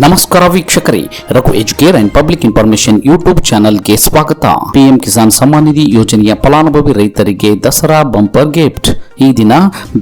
ನಮಸ್ಕಾರ ವೀಕ್ಷಕರೇ, Raghu Educare and public information YouTube ಚಾನೆಲ್ಗೆ ಸ್ವಾಗತ. ಪಿಎಂ ಕಿಸಾನ್ ಸಮ್ಮಾನ್ ನಿಧಿ ಯೋಜನೆಯ ಫಲಾನುಭವಿ ರೈತರಿಗೆ ದಸರಾ ಬಂಪರ್ ಗಿಫ್ಟ್ ಈ ದಿನ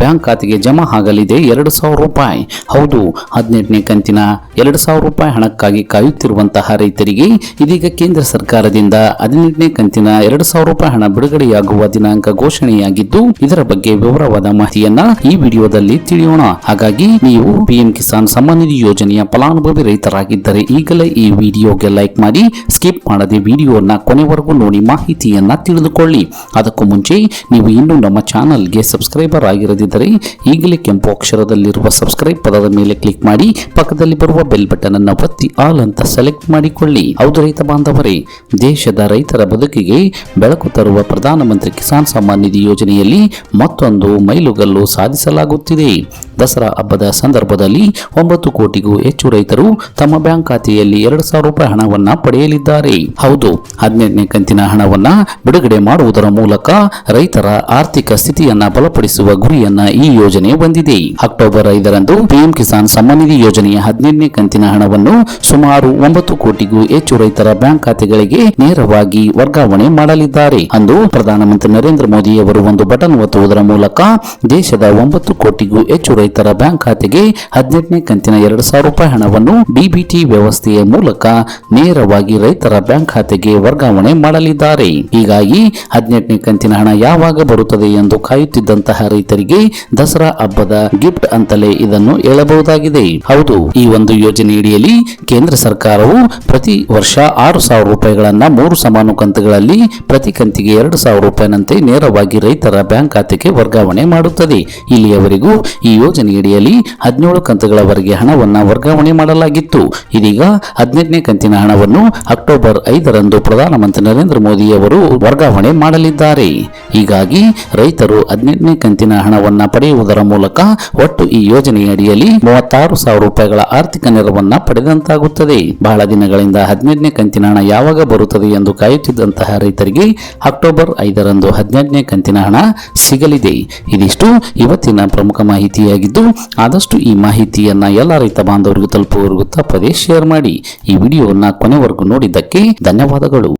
ಬ್ಯಾಂಕ್ ಖಾತೆಗೆ ಜಮಾ ಆಗಲಿದೆ ಎರಡು ಸಾವಿರ ರೂಪಾಯಿ. ಹೌದು, ಹದಿನೆಂಟನೇ ಕಂತಿನ ಎರಡು ಸಾವಿರ ರೂಪಾಯಿ ಹಣಕ್ಕಾಗಿ ಕಾಯುತ್ತಿರುವಂತಹ ರೈತರಿಗೆ ಇದೀಗ ಕೇಂದ್ರ ಸರ್ಕಾರದಿಂದ ಹದಿನೆಂಟನೇ ಕಂತಿನ ಎರಡು ಸಾವಿರ ರೂಪಾಯಿ ಹಣ ಬಿಡುಗಡೆಯಾಗುವ ದಿನಾಂಕ ಘೋಷಣೆಯಾಗಿದ್ದು, ಇದರ ಬಗ್ಗೆ ವಿವರವಾದ ಮಾಹಿತಿಯನ್ನ ಈ ವಿಡಿಯೋದಲ್ಲಿ ತಿಳಿಯೋಣ. ಹಾಗಾಗಿ ನೀವು ಪಿಎಂ ಕಿಸಾನ್ ಸಮ್ಮಾನ್ ನಿಧಿ ಯೋಜನೆಯ ಫಲಾನುಭವಿ ರೈತರಾಗಿದ್ದರೆ ಈಗಲೇ ಈ ವಿಡಿಯೋಗೆ ಲೈಕ್ ಮಾಡಿ, ಸ್ಕಿಪ್ ಮಾಡದೆ ವಿಡಿಯೋನ ಕೊನೆವರೆಗೂ ನೋಡಿ ಮಾಹಿತಿಯನ್ನ ತಿಳಿದುಕೊಳ್ಳಿ. ಅದಕ್ಕೂ ಮುಂಚೆ ನೀವು ಇನ್ನೂ ನಮ್ಮ ಚಾನಲ್ಗೆ ಸಬ್ಸ್ಕ್ರೈಬರ್ ಆಗಿರದಿದ್ದರೆ ಈಗಲೇ ಕೆಂಪು ಅಕ್ಷರದಲ್ಲಿರುವ ಸಬ್ಸ್ಕ್ರೈಬ್ ಪದದ ಮೇಲೆ ಕ್ಲಿಕ್ ಮಾಡಿ, ಪಕ್ಕದಲ್ಲಿ ಬರುವ ಬೆಲ್ ಬಟನ್ ಅನ್ನು ಒತ್ತಿ ಆಲ್ ಅಂತ ಸೆಲೆಕ್ಟ್ ಮಾಡಿಕೊಳ್ಳಿ. ಹೌದು ರೈತ ಬಾಂಧವರೇ, ದೇಶದ ರೈತರ ಬದುಕಿಗೆ ಬೆಳಕು ತರುವ ಪ್ರಧಾನಮಂತ್ರಿ ಕಿಸಾನ್ ಸಮ್ಮಾನ್ ನಿಧಿ ಯೋಜನೆಯಲ್ಲಿ ಮತ್ತೊಂದು ಮೈಲುಗಲ್ಲು ಸಾಧಿಸಲಾಗುತ್ತಿದೆ. ದಸರಾ ಹಬ್ಬದ ಸಂದರ್ಭದಲ್ಲಿ ಒಂಬತ್ತು ಕೋಟಿಗೂ ಹೆಚ್ಚು ರೈತರು ತಮ್ಮ ಬ್ಯಾಂಕ್ ಖಾತೆಯಲ್ಲಿ ಎರಡು ಸಾವಿರ ರೂಪಾಯಿ ಹಣವನ್ನ ಪಡೆಯಲಿದ್ದಾರೆ. ಹೌದು, ಹದಿನೆಂಟನೇ ಕಂತಿನ ಹಣವನ್ನ ಬಿಡುಗಡೆ ಮಾಡುವುದರ ಮೂಲಕ ರೈತರ ಆರ್ಥಿಕ ಸ್ಥಿತಿಯನ್ನ ಬಲಪಡಿಸುವ ಗುರಿಯನ್ನ ಈ ಯೋಜನೆ ಹೊಂದಿದೆ. ಅಕ್ಟೋಬರ್ ಐದರಂದು ಪಿಎಂ ಕಿಸಾನ್ ಸಮ್ಮಾನ್ ನಿಧಿ ಯೋಜನೆಯ ಹದಿನೆಂಟನೇ ಕಂತಿನ ಹಣವನ್ನು ಸುಮಾರು ಒಂಬತ್ತು ಕೋಟಿಗೂ ಹೆಚ್ಚು ರೈತರ ಬ್ಯಾಂಕ್ ಖಾತೆಗಳಿಗೆ ನೇರವಾಗಿ ವರ್ಗಾವಣೆ ಮಾಡಲಿದ್ದಾರೆ. ಅಂದು ಪ್ರಧಾನಮಂತ್ರಿ ನರೇಂದ್ರ ಮೋದಿ ಅವರು ಒಂದು ಬಟನ್ ಒತ್ತುವುದರ ಮೂಲಕ ದೇಶದ ಒಂಬತ್ತು ಕೋಟಿಗೂ ಹೆಚ್ಚು ರೈತರ ಬ್ಯಾಂಕ್ ಖಾತೆಗೆ ಹದಿನೆಂಟನೇ ಕಂತಿನ ಎರಡು ಸಾವಿರ ರೂಪಾಯಿ ಹಣವನ್ನು ಡಿಬಿಟಿ ವ್ಯವಸ್ಥೆಯ ಮೂಲಕ ನೇರವಾಗಿ ರೈತರ ಬ್ಯಾಂಕ್ ಖಾತೆಗೆ ವರ್ಗಾವಣೆ ಮಾಡಲಿದ್ದಾರೆ. ಹೀಗಾಗಿ ಹದಿನೆಂಟನೇ ಕಂತಿನ ಹಣ ಯಾವಾಗ ಬರುತ್ತದೆ ಎಂದು ಕಾಯುತ್ತಿದ್ದಂತಹ ರೈತರಿಗೆ ದಸರಾ ಹಬ್ಬದ ಗಿಫ್ಟ್ ಅಂತಲೇ ಇದನ್ನು ಹೇಳಬಹುದಾಗಿದೆ. ಹೌದು, ಈ ಒಂದು ಯೋಜನೆಯಡಿಯಲ್ಲಿ ಕೇಂದ್ರ ಸರ್ಕಾರವು ಪ್ರತಿ ವರ್ಷ ಆರು ಸಾವಿರ ರೂಪಾಯಿಗಳನ್ನ ಮೂರು ಸಮಾನ ಕಂತುಗಳಲ್ಲಿ ಪ್ರತಿ ಕಂತಿಗೆ ಎರಡು ಸಾವಿರ ರೂಪಾಯಿನಂತೆ ನೇರವಾಗಿ ರೈತರ ಬ್ಯಾಂಕ್ ಖಾತೆಗೆ ವರ್ಗಾವಣೆ ಮಾಡುತ್ತದೆ. ಇಲ್ಲಿಯವರೆಗೂ ಈ ಯೋಜನೆಯಡಿಯಲ್ಲಿ ಹದಿನೇಳು ಕಂತುಗಳವರೆಗೆ ಹಣವನ್ನು ವರ್ಗಾವಣೆ ಮಾಡಲಾಗಿತ್ತು. ಇದೀಗ ಹದಿನೆಂಟನೇ ಕಂತಿನ ಹಣವನ್ನು ಅಕ್ಟೋಬರ್ ಐದರಂದು ಪ್ರಧಾನಮಂತ್ರಿ ನರೇಂದ್ರ ಮೋದಿ ಅವರು ವರ್ಗಾವಣೆ ಮಾಡಲಿದ್ದಾರೆ. ಹೀಗಾಗಿ ರೈತರು ಹದಿನೆಂಟನೇ ಕಂತಿನ ಹಣವನ್ನ ಪಡೆಯುವುದರ ಮೂಲಕ ಒಟ್ಟು ಈ ಯೋಜನೆಯಡಿಯಲ್ಲಿ ಮೂವತ್ತಾರು ಸಾವಿರ ರೂಪಾಯಿಗಳ ಆರ್ಥಿಕ ನೆರವನ್ನ ಪಡೆದಂತಾಗುತ್ತದೆ. ಬಹಳ ದಿನಗಳಿಂದ ಹದಿನೆಂಟನೇ ಕಂತಿನ ಹಣ ಯಾವಾಗ ಬರುತ್ತದೆ ಎಂದು ಕಾಯುತ್ತಿದ್ದಂತಹ ರೈತರಿಗೆ ಅಕ್ಟೋಬರ್ ಐದರಂದು ಹದಿನೆಂಟನೇ ಕಂತಿನ ಹಣ ಸಿಗಲಿದೆ. ಇದಿಷ್ಟು ಇವತ್ತಿನ ಪ್ರಮುಖ ಮಾಹಿತಿಯಾಗಿದ್ದು, ಆದಷ್ಟು ಈ ಮಾಹಿತಿಯನ್ನ ಎಲ್ಲ ರೈತ ಬಾಂಧವರಿಗೂ ತಲುಪುವವರೆಗೂ ತಪ್ಪದೇ ಶೇರ್ ಮಾಡಿ. ಈ ವಿಡಿಯೋವನ್ನ ಕೊನೆವರೆಗೂ ನೋಡಿದ್ದಕ್ಕೆ ಧನ್ಯವಾದಗಳು.